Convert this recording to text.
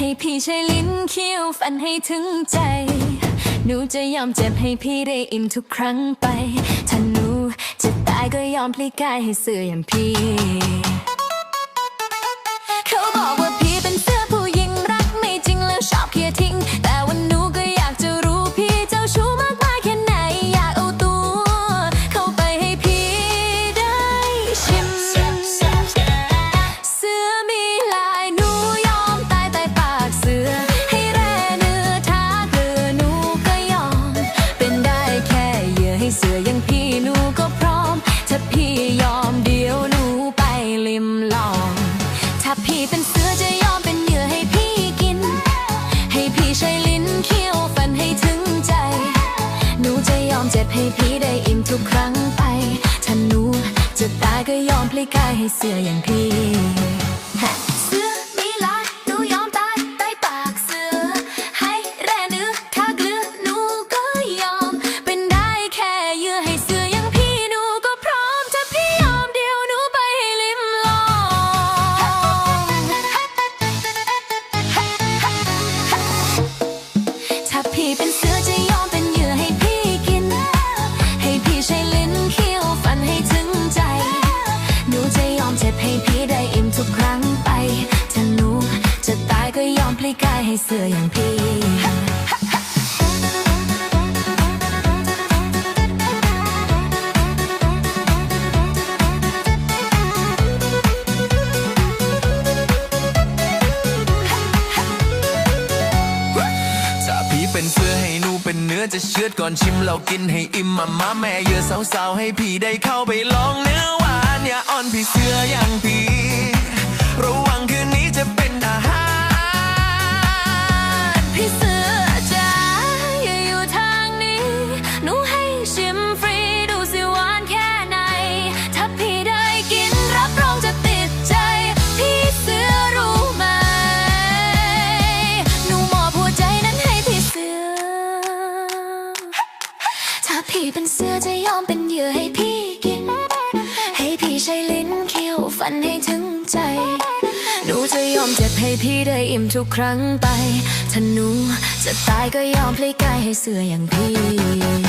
ให้พี่ใช้ลิ้นเคี้ยวฟันให้ถึงใจ หนูจะยอมเจ็บให้พี่ได้อิ่มทุกครั้งไป ถ้าหนูจะตายก็ยอมพลีกายให้เสืออย่างพี่ จ็บให้พี่ได้อิ่มทุกครั้งไป ถ้าหนูจะตายก็ยอมพลีกายให้เสืออย่างพี่ เจ็บให้พี่ได้อิ่มทุกครั้งไปถ้าหนูจะตายก็ยอมพลีกายให้เสืออย่างพีซาพีเป็นเสื้อให้หนูเป็นเนื้อจะเชือดก่อนชิมเรากินให้อิ่มมามาแม่เยอะสาวๆให้พี่ได้เข้าไปลองเนื้อ พี่เสื้ออย่างพีระวังคืนนี้จะเป็นอาหารพี่เสือจ๋าอย่าอยู่ทางนี้ หนูให้ชิมฟรี ดูสิหวานแค่ไหน ถ้าพี่ได้กินรับรองจะติดใจ พี่เสือรู้ไหม หนูมอบหัวใจนั้นให้พี่เสือถ้าพี่เป็นเสือจะยอมเป็นเหยื่อให้พี่ ให้ถึงใจ หนูจะยอมเจ็บให้พี่ได้อิ่มทุกครั้งไป ถ้าหนูจะตายก็ยอมพลีกายให้เสืออย่างพี่